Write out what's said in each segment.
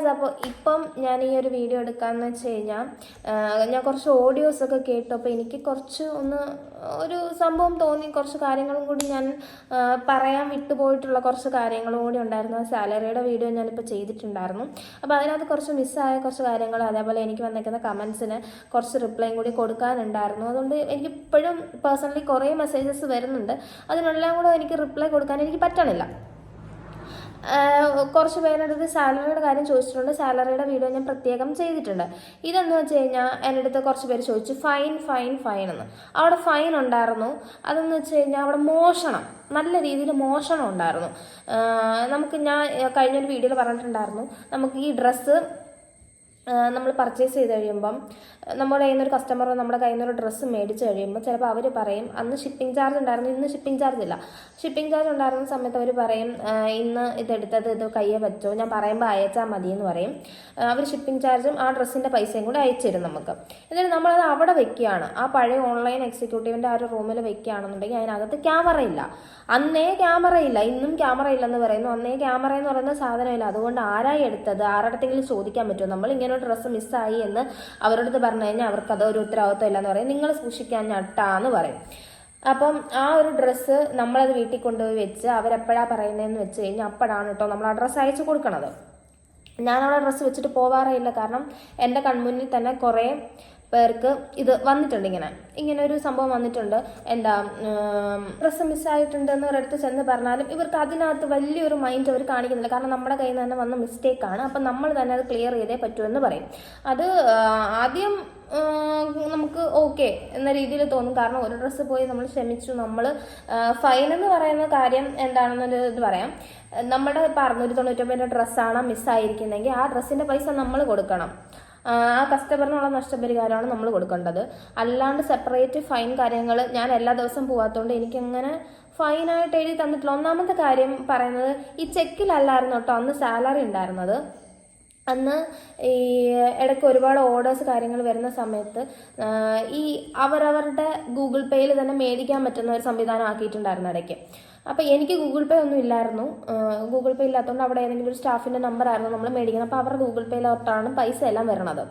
Guys അപ്പോൾ ഇപ്പം ഞാൻ ഈ ഒരു വീഡിയോ എടുക്കാമെന്ന് വെച്ച് കഴിഞ്ഞാൽ ഞാൻ കുറച്ച് ഓഡിയോസ് ഒക്കെ കേട്ടു അപ്പോൾ എനിക്ക് കുറച്ച് ഒന്ന് ഒരു സംഭവം തോന്നി. കുറച്ച് കാര്യങ്ങളും കൂടി ഞാൻ പറയാൻ വിട്ടുപോയിട്ടുള്ള കുറച്ച് കാര്യങ്ങളും കൂടി ഉണ്ടായിരുന്നു. സാലറിയുടെ വീഡിയോ ഞാനിപ്പോൾ ചെയ്തിട്ടുണ്ടായിരുന്നു. അപ്പോൾ അതിനകത്ത് കുറച്ച് മിസ്സായ കുറച്ച് കാര്യങ്ങൾ അതേപോലെ എനിക്ക് വന്നിരിക്കുന്ന കമൻസിന് കുറച്ച് റിപ്ലൈയും കൂടി കൊടുക്കാനുണ്ടായിരുന്നു. അതുകൊണ്ട് എനിക്ക് ഇപ്പോഴും പേഴ്സണലി കുറേ മെസ്സേജസ് വരുന്നുണ്ട്. അതിനെല്ലാം കൂടെ എനിക്ക് റിപ്ലൈ കൊടുക്കാൻ എനിക്ക് പറ്റണില്ല. കുറച്ച് പേരുടെ അടുത്ത് സാലറിയുടെ കാര്യം ചോദിച്ചിട്ടുണ്ട്. സാലറിയുടെ വീഡിയോ ഞാൻ പ്രത്യേകം ചെയ്തിട്ടുണ്ട്. ഇതെന്ന് വെച്ച് കഴിഞ്ഞാൽ എന്റെ അടുത്ത് കുറച്ച് പേര് ചോദിച്ചു ഫൈൻ ഫൈൻ ഫൈൻ എന്ന്. അവിടെ ഫൈൻ ഉണ്ടായിരുന്നു. അതെന്ന് വെച്ച് കഴിഞ്ഞാൽ അവിടെ മോഷണം നല്ല രീതിയിൽ മോഷണം ഉണ്ടായിരുന്നു. നമുക്ക് ഞാൻ കഴിഞ്ഞൊരു വീഡിയോയിൽ പറഞ്ഞിട്ടുണ്ടായിരുന്നു. നമുക്ക് ഈ ഡ്രസ്സ് നമ്മൾ പർച്ചേസ് ചെയ്ത് കഴിയുമ്പം നമ്മുടെ കയ്യിൽ നിന്നൊരു കസ്റ്റമർ നമ്മുടെ കയ്യിൽ നിന്നൊരു ഡ്രസ്സ് മേടിച്ച് കഴിയുമ്പോൾ ചിലപ്പോൾ അവർ പറയും അന്ന് ഷിപ്പിംഗ് ചാർജ് ഉണ്ടായിരുന്നു ഇന്ന് ഷിപ്പിംഗ് ചാർജ് ഇല്ല. ഷിപ്പിംഗ് ചാർജ് ഉണ്ടായിരുന്ന സമയത്ത് അവർ പറയും "ആ, ഇന്ന് ഇതെടുത്തത് ഇത് കയ്യെ പറ്റുമോ ഞാൻ പറയുമ്പോൾ അയച്ചാൽ മതി എന്ന് പറയും അവർ ഷിപ്പിംഗ് ചാർജും ആ ഡ്രസ്സിന്റെ പൈസയും കൂടി അയച്ചു തരും നമുക്ക്. എന്നിട്ട് നമ്മളത് അവിടെ വെക്കുകയാണ്. ആ പഴയ ഓൺലൈൻ എക്സിക്യൂട്ടീവിന്റെ ആ ഒരു റൂമിൽ വെക്കുകയാണെന്നുണ്ടെങ്കിൽ അതിനകത്ത് ക്യാമറ ഇല്ല. അന്നേ ക്യാമറ ഇല്ല ഇന്നും ക്യാമറ ഇല്ലെന്ന് പറയുന്നു. അന്നേ ക്യാമറ എന്ന് പറയുന്ന സാധനമില്ല. അതുകൊണ്ട് ആരായി എടുത്തത്? ആരുടെ ചോദിക്കാൻ പറ്റുമോ? നമ്മൾ ഇങ്ങനെ ഡ്രസ്സ് മിസ്സായി എന്ന് അവരോട് പറഞ്ഞു കഴിഞ്ഞാൽ അവർക്ക് അത് ഒരു ഉത്തരവാദിത്വം ഇല്ലെന്ന് പറയും. നിങ്ങൾ സൂക്ഷിക്കാൻ ഞട്ടാന്ന് പറയും. അപ്പം ആ ഒരു ഡ്രസ്സ് നമ്മളത് വീട്ടിൽ കൊണ്ടുപോയി വെച്ച് അവരെപ്പോഴാണ് പറയുന്നതെന്ന് വെച്ച് കഴിഞ്ഞാൽ അപ്പോഴാണ് കേട്ടോ നമ്മൾ ആ ഡ്രസ്സ് അയച്ചു കൊടുക്കണത്. ഞാൻ അവിടെ ഡ്രസ്സ് വെച്ചിട്ട് പോവാറേ ഇല്ല. കാരണം എന്റെ കൺമുന്നിൽ തന്നെ കുറേ പേർക്ക് ഇത് വന്നിട്ടുണ്ട് ഇങ്ങനെ. ഇങ്ങനെ ഒരു സംഭവം വന്നിട്ടുണ്ട്. എന്താ ഡ്രസ്സ് മിസ്സായിട്ടുണ്ട് എന്ന് ഒരിടത്ത് ചെന്ന് പറഞ്ഞാലും ഇവർക്ക് അതിനകത്ത് വലിയൊരു മൈൻഡ് അവർ കാണിക്കുന്നില്ല. കാരണം നമ്മുടെ കയ്യിൽ നിന്ന് തന്നെ വന്ന മിസ്റ്റേക്കാണ് അപ്പം നമ്മൾ തന്നെ അത് ക്ലിയർ ചെയ്തേ പറ്റൂ എന്ന് പറയും. അത് ആദ്യം നമുക്ക് ഓക്കെ എന്ന രീതിയിൽ തോന്നും. കാരണം ഒരു ഡ്രസ്സ് പോയി നമ്മൾ ക്ഷമിച്ചു. നമ്മൾ ഫൈൻ എന്ന് പറയുന്ന കാര്യം എന്താണെന്നൊരു ഇത് പറയാം. നമ്മുടെ അറുന്നൂറ്റി തൊണ്ണൂറ്റൊമ്പതിന്റെ ഡ്രസ്സാണ് മിസ്സായിരിക്കുന്നതെങ്കിൽ ആ ഡ്രസ്സിന്റെ പൈസ നമ്മൾ കൊടുക്കണം. ആ കസ്റ്റമറിനുള്ള നഷ്ടപരിഹാരമാണ് നമ്മൾ കൊടുക്കേണ്ടത്. അല്ലാണ്ട് സെപ്പറേറ്റ് ഫൈൻ കാര്യങ്ങൾ ഞാൻ എല്ലാ ദിവസവും പോവാത്തതുകൊണ്ട് എനിക്കങ്ങനെ ഫൈനായിട്ട് എഴുതി തന്നിട്ടില്ല. ഒന്നാമത്തെ കാര്യം പറയുന്നത് ഈ ചെക്കിലല്ലായിരുന്നു കേട്ടോ അന്ന് സാലറി ഉണ്ടായിരുന്നത്. അന്ന് ഈ ഇടയ്ക്ക് ഒരുപാട് ഓർഡേഴ്സ് കാര്യങ്ങൾ വരുന്ന സമയത്ത് ഈ അവരവരുടെ ഗൂഗിൾ പേയിൽ തന്നെ മേടിക്കാൻ പറ്റുന്ന ഒരു സംവിധാനം ആക്കിയിട്ടുണ്ടായിരുന്നു ഇടയ്ക്ക്. അപ്പോൾ എനിക്ക് ഗൂഗിൾ പേ ഒന്നും ഇല്ലായിരുന്നു. ഗൂഗിൾ പേ ഇല്ലാത്തതുകൊണ്ട് അവിടെ ഏതെങ്കിലും ഒരു സ്റ്റാഫിന്റെ നമ്പർ ആയിരുന്നു നമ്മൾ മേടിക്കുന്നത്. അപ്പോൾ അവരുടെ ഗൂഗിൾ പേയിലോട്ടാണ് പൈസ എല്ലാം വരണത്.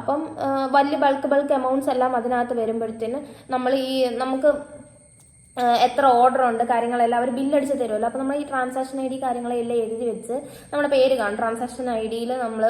അപ്പം വലിയ ബൾക്ക് ബൾക്ക് എമൗണ്ട്സ് എല്ലാം അതിനകത്ത് വരുമ്പോഴത്തേന് നമ്മൾ ഈ നമുക്ക് എത്ര ഓർഡർ ഉണ്ട് കാര്യങ്ങളെല്ലാം അവർ ബില്ലടിച്ച് തരുമല്ലോ. അപ്പോൾ നമ്മൾ ഈ ട്രാൻസാക്ഷൻ ഐ ഡി കാര്യങ്ങളെല്ലാം എഴുതി വെച്ച് നമ്മുടെ പേര് കാണും. ട്രാൻസാക്ഷൻ ഐ ഡിയിൽ നമ്മൾ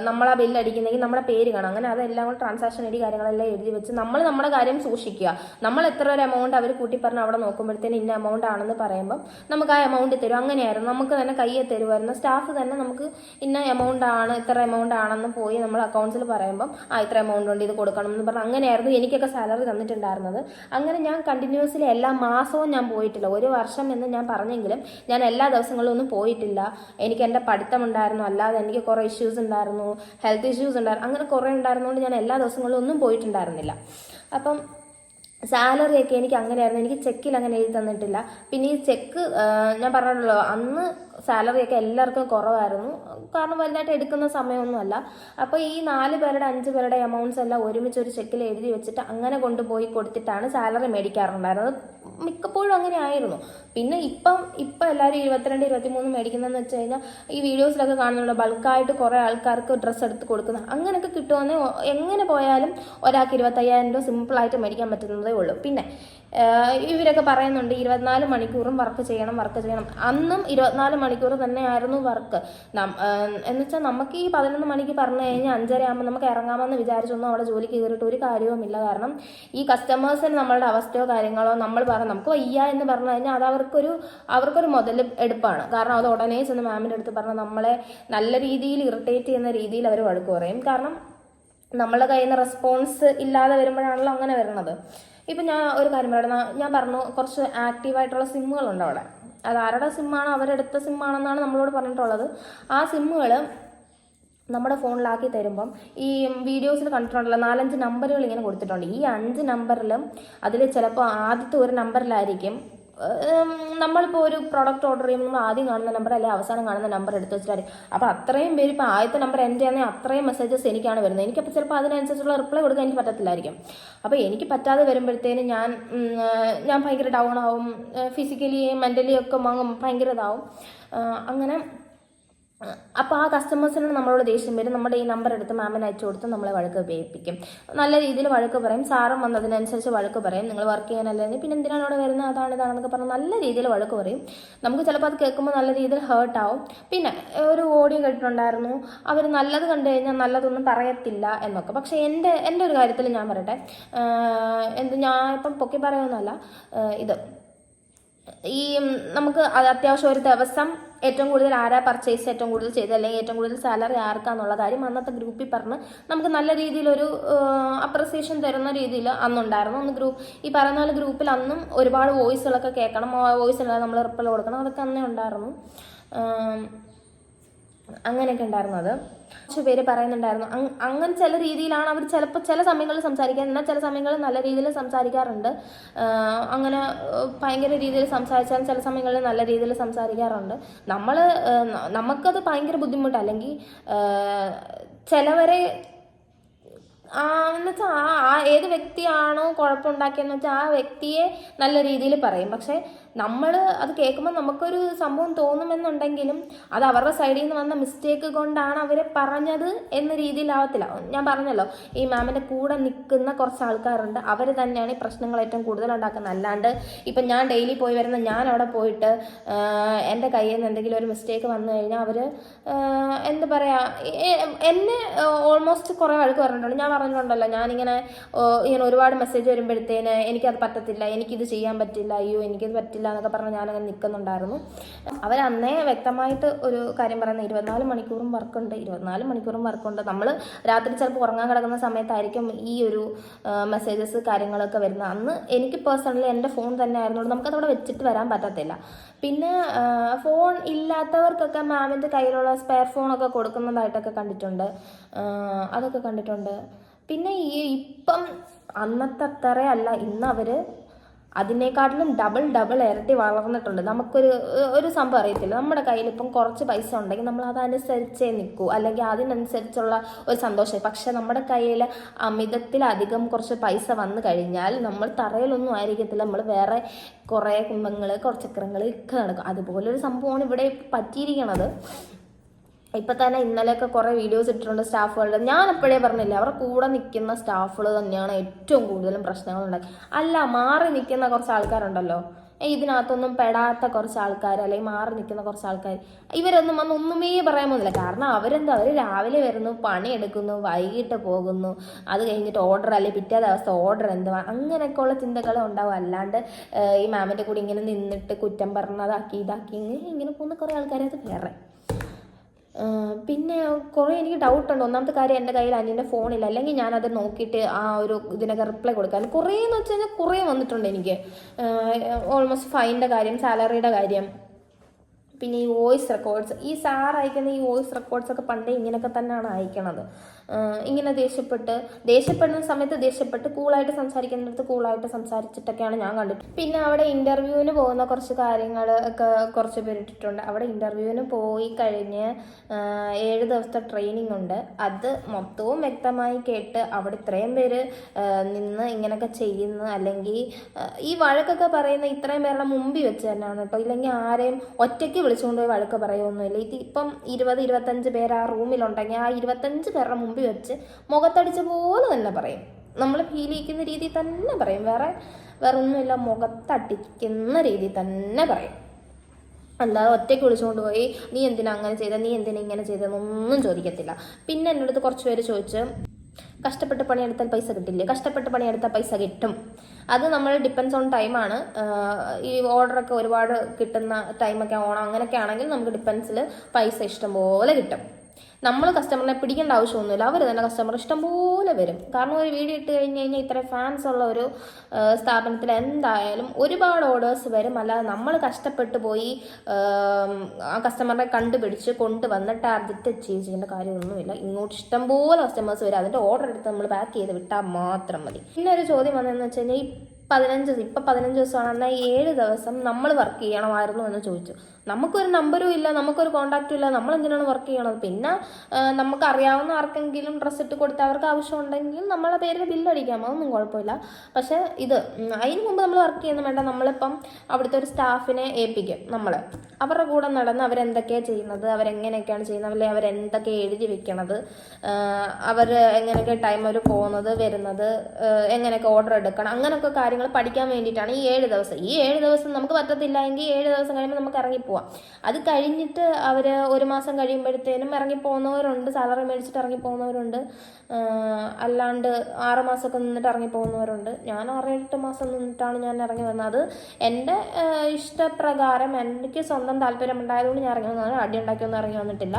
നമ്മൾ ആ ബില്ല് അടിക്കുന്നെങ്കിൽ നമ്മുടെ പേര് കാണും. അങ്ങനെ അതെല്ലാം കൂടെ ട്രാൻസാക്ഷൻ ഐ ഡി കാര്യങ്ങളെല്ലാം എഴുതി വെച്ച് നമ്മൾ നമ്മുടെ കാര്യം സൂക്ഷിക്കുക. നമ്മൾ എത്ര ഒരു എമൗണ്ട് അവർ കൂട്ടി പറഞ്ഞ് അവിടെ നോക്കുമ്പോഴത്തേന് ഇന്ന എമൗണ്ട് ആണെന്ന് പറയുമ്പം നമുക്ക് ആ എമൗണ്ട് തരും. അങ്ങനെയായിരുന്നു. നമുക്ക് തന്നെ കയ്യെ തരുമായിരുന്നു. സ്റ്റാഫ് തന്നെ നമുക്ക് ഇന്ന എമൗണ്ട് ആണ് ഇത്ര എമൗണ്ട് ആണെന്ന് പോയി നമ്മൾ അക്കൗണ്ട്സിൽ പറയുമ്പം ആ ഇത്ര എമൗണ്ട് ഉണ്ട് ഇത് കൊടുക്കണം എന്ന് പറഞ്ഞാൽ അങ്ങനെയായിരുന്നു എനിക്കൊക്കെ സാലറി തന്നിട്ടുണ്ടായിരുന്നത്. അങ്ങനെ ഞാൻ കണ്ടിന്യൂസ്ലി എല്ലാ മാസവും ഞാൻ പോയിട്ടില്ല. ഒരു വർഷം എന്ന് ഞാൻ പറഞ്ഞെങ്കിലും ഞാൻ എല്ലാ ദിവസങ്ങളിലും ഒന്നും പോയിട്ടില്ല. എനിക്ക് എന്റെ പഠിത്തം ഉണ്ടായിരുന്നു. അല്ലാതെ എനിക്ക് കുറേ ഇഷ്യൂസ് ഉണ്ടായിരുന്നു ഹെൽത്ത് ഇഷ്യൂസ് ഉണ്ടായിരുന്നു അങ്ങനെ കുറേ ഉണ്ടായിരുന്നുകൊണ്ട് ഞാൻ എല്ലാ ദിവസങ്ങളും ഒന്നും പോയിട്ടുണ്ടായിരുന്നില്ല. അപ്പം സാലറി ഒക്കെ എനിക്ക് അങ്ങനെയായിരുന്നു. എനിക്ക് ചെക്കിൽ അങ്ങനെ എഴുതി തന്നിട്ടില്ല. പിന്നെ ഈ ചെക്ക് ഞാൻ പറഞ്ഞല്ലോ അന്ന് സാലറി ഒക്കെ എല്ലാവർക്കും കുറവായിരുന്നു. കാരണം വലുതായിട്ട് എടുക്കുന്ന സമയമൊന്നുമല്ല. അപ്പോൾ ഈ നാല് പേരുടെ അഞ്ച് പേരുടെ എമൗണ്ട്സ് എല്ലാം ഒരുമിച്ച് ഒരു ചെക്കിൽ എഴുതി വെച്ചിട്ട് അങ്ങനെ കൊണ്ടുപോയി കൊടുത്തിട്ടാണ് സാലറി മേടിക്കാറുണ്ടായിരുന്നത്. മിക്കപ്പോഴും അങ്ങനെ ആയിരുന്നു. പിന്നെ ഇപ്പം ഇപ്പം എല്ലാവരും ഇരുപത്തിരണ്ട് ഇരുപത്തിമൂന്ന് മേടിക്കുന്നതെന്ന് വെച്ച് കഴിഞ്ഞാൽ ഈ വീഡിയോസിലൊക്കെ കാണുന്നുള്ള ബൾക്കായിട്ട് കുറേ ആൾക്കാർക്ക് ഡ്രസ്സ് എടുത്ത് കൊടുക്കുന്ന. അങ്ങനെയൊക്കെ കിട്ടുമെന്ന് എങ്ങനെ പോയാലും ഒരാൾക്ക് ഇരുപത്തയ്യായിരം രൂപ സിമ്പിളായിട്ട് മേടിക്കാൻ പറ്റുന്നതേ ഉള്ളൂ. പിന്നെ ഇവരൊക്കെ പറയുന്നുണ്ട് ഇരുപത്തിനാല് മണിക്കൂറും വർക്ക് ചെയ്യണം വർക്ക് ചെയ്യണം. അന്നും ഇരുപത്തിനാല് മണിക്കൂർ തന്നെയായിരുന്നു വർക്ക് എന്ന് വെച്ചാൽ നമുക്ക് ഈ പതിനൊന്ന് മണിക്ക് പറഞ്ഞു കഴിഞ്ഞാൽ അഞ്ചര ആകുമ്പോൾ നമുക്ക് ഇറങ്ങാമെന്ന് വിചാരിച്ചൊന്നും അവിടെ ജോലി കയറിയിട്ട് ഒരു കാര്യവുമില്ല. കാരണം ഈ കസ്റ്റമേഴ്സിന് നമ്മളുടെ അവസ്ഥയോ കാര്യങ്ങളോ നമ്മൾ പറഞ്ഞു നമുക്ക് വയ്യ എന്ന് പറഞ്ഞു കഴിഞ്ഞാൽ അത് അവർക്കൊരു അവർക്കൊരു മുതൽ എടുപ്പാണ്. കാരണം അത് ഉടനെ ചെന്ന് മാമിന്റെ അടുത്ത് പറഞ്ഞാൽ നമ്മളെ നല്ല രീതിയിൽ ഇറിറ്റേറ്റ് ചെയ്യുന്ന രീതിയിൽ അവർ വഴക്ക് പറയും. കാരണം നമ്മളെ കയ്യിൽ നിന്ന് റെസ്പോൺസ് ഇല്ലാതെ വരുമ്പോഴാണല്ലോ അങ്ങനെ വരുന്നത്. ഇപ്പം ഞാൻ ഒരു കാര്യം പറയണം ഞാൻ പറഞ്ഞു കുറച്ച് ആക്റ്റീവായിട്ടുള്ള സിമ്മുകളുണ്ട് അവിടെ. അത് ആരുടെ സിമ്മാണ് അവരെടുത്ത സിമ്മാണെന്നാണ് നമ്മളോട് പറഞ്ഞിട്ടുള്ളത്. ആ സിമ്മുകൾ നമ്മുടെ ഫോണിലാക്കി തരുമ്പം ഈ വീഡിയോസിൽ കണ്ടിട്ടുണ്ടല്ലോ നാലഞ്ച് നമ്പറുകൾ ഇങ്ങനെ കൊടുത്തിട്ടുണ്ട്. ഈ അഞ്ച് നമ്പറിലും അതിൽ ചിലപ്പോൾ ആദ്യത്തെ ഒരു നമ്പറിലായിരിക്കും നമ്മളിപ്പോൾ ഒരു പ്രോഡക്റ്റ് ഓർഡർ ചെയ്യുമ്പോൾ നമ്മൾ ആദ്യം കാണുന്ന നമ്പർ അല്ലെങ്കിൽ അവസാനം കാണുന്ന നമ്പർ എടുത്ത് വെച്ചിട്ടായിരിക്കും. അപ്പോൾ അത്രയും പേര് ഇപ്പോൾ ആദ്യത്തെ നമ്പർ എന്റെ ആണെങ്കിൽ അത്രയും മെസ്സേജസ് എനിക്കാണ് വരുന്നത്. എനിക്കപ്പോൾ ചിലപ്പോൾ അതിനനുസരിച്ചുള്ള റിപ്ലൈ കൊടുക്കാൻ എനിക്ക് പറ്റത്തില്ലായിരിക്കും. അപ്പോൾ എനിക്ക് പറ്റാതെ വരുമ്പോഴത്തേനും ഞാൻ ഞാൻ ഭയങ്കര ഡൗൺ ആവും. ഫിസിക്കലി മെന്റലി ഒക്കെ ഭയങ്കര ഇതാവും. അങ്ങനെ അപ്പോൾ ആ കസ്റ്റമേഴ്സിനോട് നമ്മളോട് ദേഷ്യം വരും. നമ്മുടെ ഈ നമ്പർ എടുത്ത് മാമിന് അയച്ചു കൊടുത്ത് നമ്മളെ വഴക്ക് ഉപയോഗിപ്പിക്കും നല്ല രീതിയിൽ വഴക്ക് പറയും. സാറും വന്നതിനനുസരിച്ച് വഴക്ക് പറയും. നിങ്ങൾ വർക്ക് ചെയ്യാനല്ലെങ്കിൽ പിന്നെ എന്തിനാണ് അവിടെ വരുന്നത്? അതാണ് ഇതാണെന്നൊക്കെ പറഞ്ഞ് നല്ല രീതിയിൽ വഴക്ക് പറയും. നമുക്ക് ചിലപ്പോൾ അത് കേൾക്കുമ്പോൾ നല്ല രീതിയിൽ ഹേർട്ടാവും പിന്നെ ഒരു ഓഡിയോ കേട്ടിട്ടുണ്ടായിരുന്നു. അവർ നല്ലത് കണ്ടു കഴിഞ്ഞാൽ നല്ലതൊന്നും പറയത്തില്ല എന്നൊക്കെ. പക്ഷേ എന്റെ എന്റെ ഒരു കാര്യത്തിൽ ഞാൻ പറയട്ടെ. എന്ത് ഞാൻ ഇപ്പം പൊക്കി പറയുമെന്നല്ല ഇത് ഈ നമുക്ക് അത് അത്യാവശ്യം ഒരു ദിവസം ഏറ്റവും കൂടുതൽ ആരാ പർച്ചേസ് ഏറ്റവും കൂടുതൽ ചെയ്ത് അല്ലെങ്കിൽ ഏറ്റവും കൂടുതൽ സാലറി ആർക്കാന്നുള്ള കാര്യം അന്നത്തെ ഗ്രൂപ്പിൽ പറഞ്ഞ് നമുക്ക് നല്ല രീതിയിലൊരു അപ്രിസിയേഷൻ തരുന്ന രീതിയിൽ അന്നുണ്ടായിരുന്നു. അന്ന് ഗ്രൂപ്പ് ഈ പറയുന്ന പോലെ ഗ്രൂപ്പിൽ അന്നും ഒരുപാട് വോയിസുകളൊക്കെ കേൾക്കണം. വോയിസ് നമ്മൾ റിപ്ലൈ കൊടുക്കണം. അതൊക്കെ അന്നേ ഉണ്ടായിരുന്നു. അങ്ങനെയൊക്കെ ഉണ്ടായിരുന്നു അത്. കുറച്ച് പേര് പറയുന്നുണ്ടായിരുന്നു അങ് അങ്ങനെ ചില രീതിയിലാണ് അവർ ചിലപ്പോൾ ചില സമയങ്ങളിൽ സംസാരിക്കാൻ എന്നാൽ ചില സമയങ്ങളിൽ നല്ല രീതിയിൽ സംസാരിക്കാറുണ്ട്. അങ്ങനെ ഭയങ്കര രീതിയിൽ സംസാരിച്ചാൽ ചില സമയങ്ങളിൽ നല്ല രീതിയിൽ സംസാരിക്കാറുണ്ട്. നമ്മൾ നമുക്കത് ഭയങ്കര ബുദ്ധിമുട്ട്. അല്ലെങ്കിൽ ചിലവരെ എന്ന് വെച്ചാൽ ആ ആ ഏത് വ്യക്തിയാണോ കുഴപ്പമുണ്ടാക്കിയെന്ന് വെച്ചാൽ ആ വ്യക്തിയെ നല്ല രീതിയിൽ പറയും. പക്ഷേ നമ്മൾ അത് കേൾക്കുമ്പോൾ നമുക്കൊരു സംഭവം തോന്നുമെന്നുണ്ടെങ്കിലും അത് അവരുടെ സൈഡിൽ നിന്ന് വന്ന മിസ്റ്റേക്ക് കൊണ്ടാണ് അവരെ പറഞ്ഞത് എന്ന രീതിയിലാവത്തില്ല. ഞാൻ പറഞ്ഞല്ലോ ഈ മാമിന്റെ കൂടെ നിൽക്കുന്ന കുറച്ച് ആൾക്കാരുണ്ട്. അവർ തന്നെയാണ് ഈ പ്രശ്നങ്ങൾ ഏറ്റവും കൂടുതൽ ഉണ്ടാക്കുന്നത് അല്ലാണ്ട് ഇപ്പം ഞാൻ ഡെയിലി പോയി വരുന്ന ഞാൻ അവിടെ പോയിട്ട് എന്റെ കയ്യിൽ നിന്ന് എന്തെങ്കിലും ഒരു മിസ്റ്റേക്ക് വന്നു കഴിഞ്ഞാൽ അവർ എന്താ പറയുക എന്നെ ഓൾമോസ്റ്റ് കുറേ ആൾക്ക് പറഞ്ഞിട്ടുണ്ട് ഞാൻ പറഞ്ഞിട്ടുണ്ടല്ലോ ഞാനിങ്ങനെ ഇങ്ങനെ ഒരുപാട് മെസ്സേജ് വരുമ്പോഴത്തേന് എനിക്കത് പറ്റത്തില്ല എനിക്കിത് ചെയ്യാൻ പറ്റില്ല അയ്യോ എനിക്കിത് പറ്റില്ല എന്നൊക്കെ പറഞ്ഞ് ഞാനങ്ങനെ നിൽക്കുന്നുണ്ടായിരുന്നു. അവരന്നേ വ്യക്തമായിട്ട് ഒരു കാര്യം പറയുന്നത് ഇരുപത്തിനാല് മണിക്കൂറും വർക്കുണ്ട് ഇരുപത്തിനാല് മണിക്കൂറും വർക്കുണ്ട്. നമ്മൾ രാത്രി ചിലപ്പോൾ ഉറങ്ങാൻ കിടക്കുന്ന സമയത്തായിരിക്കും ഈ ഒരു മെസ്സേജസ് കാര്യങ്ങളൊക്കെ വരുന്നത്. അന്ന് എനിക്ക് പേഴ്സണലി എന്റെ ഫോൺ തന്നെ ആയിരുന്നുകൊണ്ട് നമുക്കതവിടെ വെച്ചിട്ട് വരാൻ പറ്റത്തില്ല. പിന്നെ ഫോൺ ഇല്ലാത്തവർക്കൊക്കെ മാമിന്റെ കയ്യിലുള്ള സ്പെയർ ഫോണൊക്കെ കൊടുക്കുന്നതായിട്ടൊക്കെ കണ്ടിട്ടുണ്ട്. അതൊക്കെ കണ്ടിട്ടുണ്ട്. പിന്നെ ഈ ഇപ്പം അന്നത്തെ അത്ര അല്ല ഇന്ന് അവർ അതിനേക്കാട്ടിലും ഡബിൾ ഡബിൾ ഇരട്ടി വളർന്നിട്ടുണ്ട്. നമുക്കൊരു ഒരു സംഭവം അറിയത്തില്ല. നമ്മുടെ കയ്യിൽ ഇപ്പം കുറച്ച് പൈസ ഉണ്ടെങ്കിൽ നമ്മൾ അതനുസരിച്ചേ നിൽക്കൂ. അല്ലെങ്കിൽ അതിനനുസരിച്ചുള്ള ഒരു സന്തോഷം. പക്ഷെ നമ്മുടെ കയ്യിൽ അമിതത്തിലധികം കുറച്ച് പൈസ വന്നു കഴിഞ്ഞാൽ നമ്മൾ തറയിലൊന്നും ആയിരിക്കത്തില്ല. നമ്മൾ വേറെ കുറേ കുമ്പങ്ങൾ കുറച്ചക്രങ്ങൾ ഒക്കെ നടക്കും. അതുപോലൊരു സംഭവമാണ് ഇവിടെ പറ്റിയിരിക്കണത്. ഇപ്പം തന്നെ ഇന്നലെയൊക്കെ കുറേ വീഡിയോസ് ഇട്ടിട്ടുണ്ട് സ്റ്റാഫുകളുടെ. ഞാൻ എപ്പോഴേ പറഞ്ഞില്ല അവരുടെ കൂടെ നിൽക്കുന്ന സ്റ്റാഫുകൾ തന്നെയാണ് ഏറ്റവും കൂടുതലും പ്രശ്നങ്ങൾ ഉണ്ടാക്കി അല്ല മാറി നിൽക്കുന്ന കുറച്ച് ആൾക്കാരുണ്ടല്ലോ. ഇതിനകത്തൊന്നും പെടാത്ത കുറച്ച് ആൾക്കാർ അല്ലെങ്കിൽ മാറി നിൽക്കുന്ന കുറച്ച് ആൾക്കാർ ഇവരൊന്നും വന്ന് ഒന്നുമേ പറയാൻ പോകുന്നില്ല. കാരണം അവരെന്താ അവർ രാവിലെ വരുന്നു പണിയെടുക്കുന്നു വൈകിട്ട് പോകുന്നു. അത് കഴിഞ്ഞിട്ട് ഓർഡർ അല്ലെങ്കിൽ പിറ്റേ ദിവസം ഓർഡർ എന്തുവാ? അങ്ങനെയൊക്കെയുള്ള ചിന്തകൾ ഉണ്ടാവും. അല്ലാണ്ട് ഈ മാമിന്റെ കൂടെ ഇങ്ങനെ നിന്നിട്ട് കുറ്റം പറഞ്ഞതാക്കി ഇതാക്കി ഇങ്ങനെ ഇങ്ങനെ പോകുന്ന കുറേ ആൾക്കാരെ അത് വേറെ. പിന്നെ കുറേ എനിക്ക് ഡൗട്ടുണ്ട്. ഒന്നാമത്തെ കാര്യം എന്റെ കയ്യിൽ അനിയന്റെ ഫോണില്ല. അല്ലെങ്കിൽ ഞാനത് നോക്കിയിട്ട് ആ ഒരു ഇതിനൊക്കെ റിപ്ലൈ കൊടുക്കാൻ. കുറേ എന്ന് വെച്ച് കഴിഞ്ഞാൽ കുറേ വന്നിട്ടുണ്ട് എനിക്ക്. ഓൾമോസ്റ്റ് ഫൈന്റെ കാര്യം സാലറിയുടെ കാര്യം. പിന്നെ ഈ വോയിസ് റെക്കോർഡ്സ് ഈ സാർ അയക്കുന്ന ഈ വോയിസ് റെക്കോർഡ്സൊക്കെ പണ്ടേ ഇങ്ങനെയൊക്കെ തന്നെയാണ് അയക്കണത്. ഇങ്ങനെ ദേഷ്യപ്പെട്ട് ദേഷ്യപ്പെടുന്ന സമയത്ത് ദേഷ്യപ്പെട്ട് കൂളായിട്ട് സംസാരിക്കുന്നിടത്ത് കൂളായിട്ട് സംസാരിച്ചിട്ടൊക്കെയാണ് ഞാൻ കണ്ടിട്ട്. പിന്നെ അവിടെ ഇന്റർവ്യൂവിന് പോകുന്ന കുറച്ച് കാര്യങ്ങൾ ഒക്കെ കുറച്ച് പേരിട്ടിട്ടുണ്ട് അവിടെ ഇന്റർവ്യൂവിന് പോയി കഴിഞ്ഞ് ഏഴ് ദിവസത്തെ ട്രെയിനിങ് ഉണ്ട്. അത് മൊത്തവും വ്യക്തമായി കേട്ട് അവിടെ ഇത്രയും പേര് നിന്ന് ഇങ്ങനെയൊക്കെ ചെയ്യുന്നു. അല്ലെങ്കിൽ ഈ വഴക്കൊക്കെ പറയുന്ന ഇത്രയും പേരുടെ മുമ്പിൽ വെച്ച് തന്നെയാണ് കേട്ടോ. ഇല്ലെങ്കിൽ ആരെയും ഒറ്റയ്ക്ക് വിളിച്ചുകൊണ്ട് പോയി വഴക്ക് പറയുമൊന്നുമില്ല ഇത് ഇപ്പം ഇരുപത് ഇരുപത്തഞ്ച് പേര് ആ റൂമിലുണ്ടെങ്കിൽ ആ ഇരുപത്തഞ്ച് പേരുടെ മുമ്പിൽ വെച്ച് മുഖത്തടിച്ച പോലെ തന്നെ പറയും. നമ്മൾ ഫീൽ ചെയ്യിക്കുന്ന രീതിയിൽ തന്നെ പറയും. വേറെ വേറെ ഒന്നുമില്ല മുഖത്തടിക്കുന്ന രീതി തന്നെ പറയും. അല്ലാതെ ഒറ്റയ്ക്ക് വിളിച്ചുകൊണ്ട് പോയി നീ എന്തിനാ അങ്ങനെ ചെയ്ത? നീ എന്തിനാ ഇങ്ങനെ ചെയ്തതെന്നൊന്നും ചോദിക്കത്തില്ല. പിന്നെ എന്റെ അടുത്ത് കുറച്ച് പേര് ചോദിച്ച് കഷ്ടപ്പെട്ട് പണിയെടുത്താൽ പൈസ കിട്ടില്ലേ? കഷ്ടപ്പെട്ട് പണിയെടുത്താൽ പൈസ കിട്ടും. അത് നമ്മൾ ഡിപ്പെൻസ് ഓൺ ടൈമാണ് ഈ ഓർഡറൊക്കെ ഒരുപാട് കിട്ടുന്ന ടൈമൊക്കെ ഓണം അങ്ങനെയൊക്കെ ആണെങ്കിൽ നമുക്ക് ഡിപ്പെൻസിൽ പൈസ ഇഷ്ടംപോലെ കിട്ടും. നമ്മൾ കസ്റ്റമറിനെ പിടിക്കേണ്ട ആവശ്യമൊന്നുമില്ല. അവർ തന്നെ കസ്റ്റമർ ഇഷ്ടംപോലെ വരും. കാരണം ഒരു വീഡിയോ ഇട്ട് കഴിഞ്ഞ് കഴിഞ്ഞാൽ ഇത്ര ഫാൻസ് ഉള്ള ഒരു സ്ഥാപനത്തിൽ എന്തായാലും ഒരുപാട് ഓർഡേഴ്സ് വരും. അല്ലാതെ നമ്മൾ കഷ്ടപ്പെട്ട് പോയി ആ കസ്റ്റമറിനെ കണ്ടുപിടിച്ച് കൊണ്ടുവന്ന് ടാർഗറ്റ് അച്ചീവ് ചെയ്യേണ്ട കാര്യമൊന്നുമില്ല ഇങ്ങോട്ട് ഇഷ്ടംപോലെ കസ്റ്റമേഴ്സ് വരും. അതിന്റെ ഓർഡർ എടുത്ത് നമ്മൾ പാക്ക് ചെയ്ത് വിട്ടാൽ മാത്രം മതി. പിന്നെ ഒരു ചോദ്യം വന്നതെന്ന് വെച്ച് കഴിഞ്ഞാൽ ഈ ദിവസം ഇപ്പം പതിനഞ്ച് ദിവസമാണ് എന്നാൽ ഏഴ് ദിവസം നമ്മൾ വർക്ക് ചെയ്യണമായിരുന്നു എന്ന് ചോദിച്ചു. നമുക്കൊരു നമ്പറും ഇല്ല നമുക്കൊരു കോണ്ടാക്റ്റും ഇല്ല നമ്മൾ എന്തിനാണ് വർക്ക് ചെയ്യണത്? പിന്നെ നമുക്ക് അറിയാവുന്ന ആർക്കെങ്കിലും ഡ്രസ്സ് ഇട്ട് കൊടുത്ത് അവർക്ക് ആവശ്യമുണ്ടെങ്കിൽ നമ്മളെ പേരിൽ ബില്ലടിക്കാം അതൊന്നും കുഴപ്പമില്ല. പക്ഷേ ഇത് അതിന് മുമ്പ് നമ്മൾ വർക്ക് ചെയ്യുന്ന വേണ്ട നമ്മളിപ്പം അവിടുത്തെ ഒരു സ്റ്റാഫിനെ ഏൽപ്പിക്കും നമ്മൾ അവരുടെ കൂടെ നടന്ന് അവരെന്തൊക്കെയാണ് ചെയ്യുന്നത് അവരെങ്ങനെയൊക്കെയാണ് ചെയ്യുന്നത് അല്ലെങ്കിൽ അവരെന്തൊക്കെ എഴുതി വെക്കണത് അവർ എങ്ങനെയൊക്കെ ടൈം അവർ പോകുന്നത് വരുന്നത് എങ്ങനെയൊക്കെ ഓർഡർ എടുക്കണം അങ്ങനെയൊക്കെ കാര്യങ്ങൾ പഠിക്കാൻ വേണ്ടിയിട്ടാണ് ഈ ഏഴ് ദിവസം. ഈ ഏഴ് ദിവസം നമുക്ക് പറ്റത്തില്ല എങ്കിൽ ഏഴ് ദിവസം കഴിയുമ്പോൾ നമുക്ക് ഇറങ്ങിപ്പോവാം. അത് കഴിഞ്ഞിട്ട് അവർ ഒരു മാസം കഴിയുമ്പോഴത്തേനും ഇറങ്ങിപ്പോകുന്നവരുണ്ട്. സാലറി മേടിച്ചിട്ട് ഇറങ്ങിപ്പോകുന്നവരുണ്ട്. അല്ലാണ്ട് ആറ് മാസമൊക്കെ നിന്നിട്ട് ഇറങ്ങിപ്പോകുന്നവരുണ്ട്. ഞാൻ ആറ് എട്ട് മാസം നിന്നിട്ടാണ് ഞാൻ ഇറങ്ങി വന്നത്. അത് എന്റെ ഇഷ്ടപ്രകാരം എനിക്ക് സ്വന്തം താല്പര്യം ഉണ്ടായതുകൊണ്ട് ഞാൻ ഇറങ്ങി വന്നതാണ്. അടി ഉണ്ടാക്കിയൊന്നും ഇറങ്ങി വന്നിട്ടില്ല.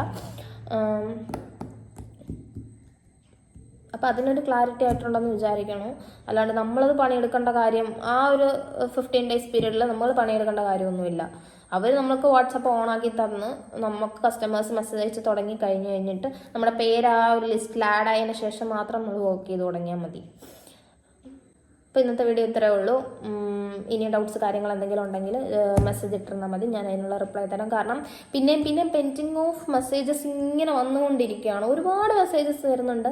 അപ്പോൾ അതിനൊരു ക്ലാരിറ്റി ആയിട്ടുണ്ടെന്ന് വിചാരിക്കണം. അല്ലാണ്ട് നമ്മളത് പണിയെടുക്കേണ്ട കാര്യം ആ ഒരു ഫിഫ്റ്റീൻ ഡേയ്സ് പീരീഡിൽ നമ്മൾ പണിയെടുക്കേണ്ട കാര്യമൊന്നുമില്ല. അവർ നമ്മൾക്ക് വാട്സപ്പ് ആക്കി തന്ന് നമുക്ക് കസ്റ്റമേഴ്സ് മെസ്സേജ് അയച്ച് തുടങ്ങി കഴിഞ്ഞ് കഴിഞ്ഞിട്ട് നമ്മുടെ പേര് ആ ഒരു ലിസ്റ്റിൽ ആഡ് ആയതിനു ശേഷം മാത്രം നമ്മൾ വർക്ക് ചെയ്ത് തുടങ്ങിയാൽ മതി. അപ്പോൾ ഇന്നത്തെ വീഡിയോ ഇത്രയേ ഉള്ളൂ. ഇനി ഡൗട്ട്സ് കാര്യങ്ങൾ എന്തെങ്കിലും ഉണ്ടെങ്കിൽ മെസ്സേജ് ഇട്ടിരുന്നാൽ മതി. ഞാൻ അതിനുള്ള റിപ്ലൈ തരാം. കാരണം പിന്നെയും പിന്നെയും പെൻഡിങ് ഓഫ് മെസ്സേജസ് ഇങ്ങനെ വന്നുകൊണ്ടിരിക്കുകയാണ്. ഒരുപാട് മെസ്സേജസ് വരുന്നുണ്ട്.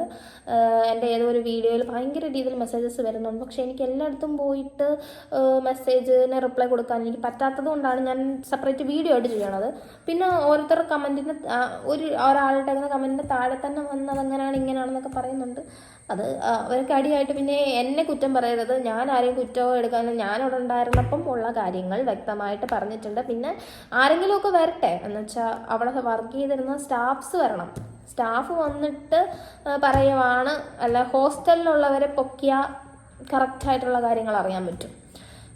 എന്റെ ഏതോ ഒരു വീഡിയോയിൽ ഭയങ്കര രീതിയിൽ മെസ്സേജസ് വരുന്നുണ്ട്. പക്ഷേ എനിക്ക് എല്ലായിടത്തും പോയിട്ട് മെസ്സേജിന് റിപ്ലൈ കൊടുക്കാൻ എനിക്ക് പറ്റാത്തത് കൊണ്ടാണ് ഞാൻ സെപ്പറേറ്റ് വീഡിയോ ആയിട്ട് ചെയ്യണത്. പിന്നെ ഓരോരുത്തർ കമന്റിന് ഒരു ഒരാളുടെ കമന്റിന്റെ താഴെ തന്നെ വന്നത് എങ്ങനെയാണ് ഇങ്ങനെയാണെന്നൊക്കെ പറയുന്നുണ്ട്. അത് അവർക്ക് അടിയായിട്ട് പിന്നെ എന്നെ കുറ്റം പറയരുത്. ഞാൻ ആരെയും കുറ്റമോ എടുക്കാനും ഞാനവിടെ ഉണ്ടായിരുന്നപ്പം ഉള്ള കാര്യങ്ങൾ വ്യക്തമായിട്ട് പറഞ്ഞിട്ടുണ്ട്. പിന്നെ ആരെങ്കിലുമൊക്കെ വരട്ടെ. എന്ന് വെച്ചാൽ അവിടെ വർക്ക് ചെയ്തിരുന്ന സ്റ്റാഫ്സ് വരണം. സ്റ്റാഫ് വന്നിട്ട് പറയുവാണ് അല്ല ഹോസ്റ്റലിലുള്ളവരെ പൊക്കിയ കറക്റ്റായിട്ടുള്ള കാര്യങ്ങൾ അറിയാൻ പറ്റും.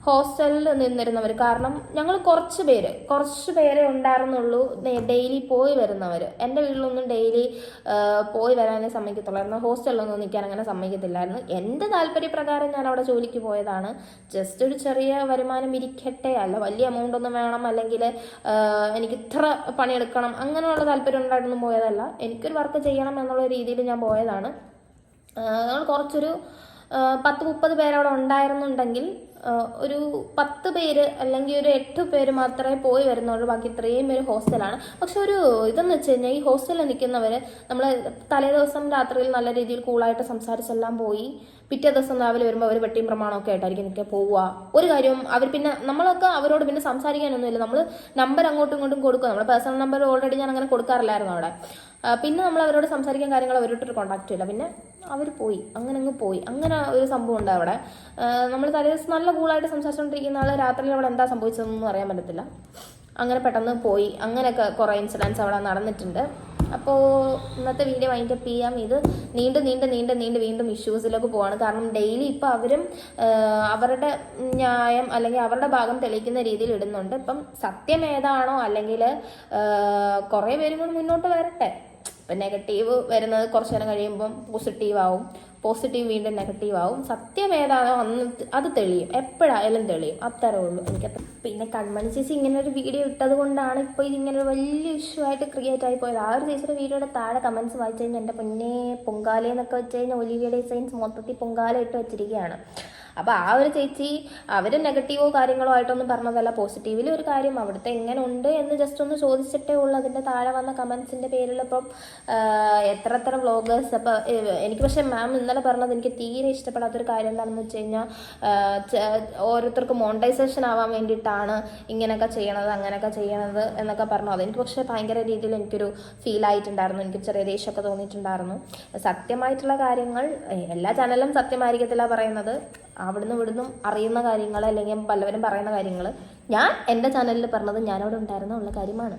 ഹോസ്റ്റലിൽ നിന്നിരുന്നവർ കാരണം ഞങ്ങൾ കുറച്ച് പേര് കുറച്ച് പേരെ ഉണ്ടായിരുന്നുള്ളൂ ഡെയിലി പോയി വരുന്നവർ എന്റെ വീട്ടിലൊന്നും ഡെയിലി പോയി വരാനേ സമ്മതിക്കത്തുള്ളായിരുന്നു ഹോസ്റ്റലിലൊന്നും നിൽക്കാൻ അങ്ങനെ സമ്മതിക്കത്തില്ലായിരുന്നു. എന്റെ താല്പര്യപ്രകാരം ഞാൻ അവിടെ ജോലിക്ക് പോയതാണ്. ജസ്റ്റ് ഒരു ചെറിയ വരുമാനം ഇരിക്കട്ടെ. അല്ല വലിയ എമൗണ്ട് ഒന്നും വേണം. അല്ലെങ്കിൽ എനിക്ക് ഇത്ര പണിയെടുക്കണം. അങ്ങനെയുള്ള താല്പര്യം ഉണ്ടായിരുന്നു പോയതല്ല. എനിക്കൊരു വർക്ക് ചെയ്യണം എന്നുള്ള രീതിയിൽ ഞാൻ പോയതാണ്. ഞങ്ങൾ കുറച്ചൊരു പത്ത് മുപ്പത് പേരവിടെ ഉണ്ടായിരുന്നുണ്ടെങ്കിൽ ഒരു പത്ത് പേര് അല്ലെങ്കിൽ ഒരു എട്ട് പേര് മാത്രമേ പോയി വരുന്നുള്ളൂ. ബാക്കി ഇത്രയും പേര് ഹോസ്റ്റലാണ് പക്ഷെ ഒരു ഇതെന്ന് വെച്ച് കഴിഞ്ഞാൽ ഈ ഹോസ്റ്റലിൽ നിൽക്കുന്നവർ നമ്മൾ തലേ ദിവസം രാത്രിയിൽ നല്ല രീതിയിൽ കൂളായിട്ട് സംസാരിച്ചെല്ലാം പോയി. പിറ്റേ ദിവസം രാവിലെ വരുമ്പോൾ അവർ വെട്ടിയും പ്രമാണമൊക്കെ ആയിട്ടായിരിക്കും നിൽക്കുക പോവുക. ഒരു കാര്യവും അവർ പിന്നെ നമ്മളൊക്കെ അവരോട് പിന്നെ സംസാരിക്കാനൊന്നുമില്ല. നമ്മൾ നമ്പർ അങ്ങോട്ടും ഇങ്ങോട്ടും കൊടുക്കുക നമ്മൾ പേഴ്സണൽ നമ്പർ ഓൾറെഡി ഞാൻ അങ്ങനെ കൊടുക്കാറില്ലായിരുന്നു അവിടെ. പിന്നെ നമ്മൾ അവരോട് സംസാരിക്കാൻ കാര്യങ്ങൾ അവരോട്ട് കോണ്ടാക്റ്റ് ഇല്ല. പിന്നെ അവർ പോയി. അങ്ങനെ അങ്ങ് പോയി. അങ്ങനെ ഒരു സംഭവം ഉണ്ട് അവിടെ. നമ്മൾ തലേ ദിവസം നല്ല കൂളായിട്ട് സംസാരിച്ചുകൊണ്ടിരിക്കുന്ന ആൾ രാത്രിയിൽ അവിടെ എന്താ സംഭവിച്ചതെന്നൊന്നും അറിയാൻ പറ്റത്തില്ല. അങ്ങനെ പെട്ടെന്ന് പോയി. അങ്ങനെയൊക്കെ കുറേ ഇൻസിഡൻസ് അവിടെ നടന്നിട്ടുണ്ട്. അപ്പോൾ ഇന്നത്തെ വീഡിയോ വൈൻഡപ്പ് ചെയ്യാം. ഇത് നീണ്ട് നീണ്ട് നീണ്ട് നീണ്ട് വീണ്ടും ഇഷ്യൂസിലേക്ക് പോവാണ്. കാരണം ഡെയിലി ഇപ്പോൾ അവരും അവരുടെ ന്യായം അല്ലെങ്കിൽ അവരുടെ ഭാഗം തെളിയിക്കുന്ന രീതിയിൽ ഇടുന്നുണ്ട്. ഇപ്പം സത്യം ഏതാണോ അല്ലെങ്കിൽ കുറേ പേരും കൂടി മുന്നോട്ട് വരട്ടെ. ഇപ്പം നെഗറ്റീവ് വരുന്നത് കുറച്ച് നേരം കഴിയുമ്പം പോസിറ്റീവ് ആവും. പോസിറ്റീവ് വീണ്ടും നെഗറ്റീവ് ആവും. സത്യം ഏതാണോ അന്ന് അത് തെളിയും. എപ്പോഴായാലും തെളിയും. അത്രേ ഉള്ളൂ എനിക്കത്ര പിന്നെ കൺമണി ചേച്ചി ഇങ്ങനെ ഒരു വീഡിയോ ഇട്ടത് കൊണ്ടാണ് ഇപ്പോൾ ഇതിങ്ങനെ ഒരു വലിയ ഇഷ്യൂ ആയിട്ട് ക്രിയേറ്റ് ആയി പോയത്. ആ ഒരു ചേച്ചിയുടെ വീഡിയോയുടെ താഴെ കമൻസ് വായിച്ചു കഴിഞ്ഞാൽ എന്റെ പൊന്നെ പൊങ്കാലയെന്നൊക്കെ വെച്ച് കഴിഞ്ഞാൽ ഒലിവിയ ഡിസൈൻസ് മൊത്തത്തിൽ പൊങ്കാല ഇട്ട് വെച്ചിരിക്കുകയാണ്. അപ്പോൾ ആ ഒരു ചേച്ചി അവർ നെഗറ്റീവോ കാര്യങ്ങളോ ആയിട്ടൊന്നും പറഞ്ഞതല്ല. പോസിറ്റീവിൽ ഒരു കാര്യം അവിടുത്തെ എങ്ങനെ ഉണ്ട് എന്ന് ജസ്റ്റ് ഒന്ന് ചോദിച്ചിട്ടേ ഉള്ളൂ. അതിന്റെ താഴെ വന്ന കമൻസിന്റെ പേരിൽ ഇപ്പം എത്ര എത്ര വ്ളോഗേഴ്സ് അപ്പോൾ എനിക്ക് പക്ഷേ മാം ഇന്നലെ പറഞ്ഞത് എനിക്ക് തീരെ ഇഷ്ടപ്പെടാത്തൊരു കാര്യം എന്താണെന്ന് വെച്ച് കഴിഞ്ഞാൽ ഓരോരുത്തർക്ക് മോണിറ്റൈസേഷൻ ആവാൻ വേണ്ടിയിട്ടാണ് ഇങ്ങനെയൊക്കെ ചെയ്യണത് അങ്ങനെയൊക്കെ ചെയ്യണത് എന്നൊക്കെ പറഞ്ഞു. അതെനിക്ക് പക്ഷേ ഭയങ്കര രീതിയിൽ എനിക്കൊരു ഫീൽ ആയിട്ടുണ്ടായിരുന്നു. എനിക്ക് ചെറിയ ദേഷ്യമൊക്കെ തോന്നിയിട്ടുണ്ടായിരുന്നു. സത്യമായിട്ടുള്ള കാര്യങ്ങൾ എല്ലാ ചാനലും സത്യമായിരിക്കത്തില്ല പറയുന്നത്. അവിടുന്ന് ഇവിടുന്നും അറിയുന്ന കാര്യങ്ങൾ അല്ലെങ്കിൽ പലവരും പറയുന്ന കാര്യങ്ങൾ ഞാൻ എന്റെ ചാനലിൽ പറഞ്ഞത് ഞാനവിടെ ഉണ്ടായിരുന്ന ഉള്ള കാര്യമാണ്.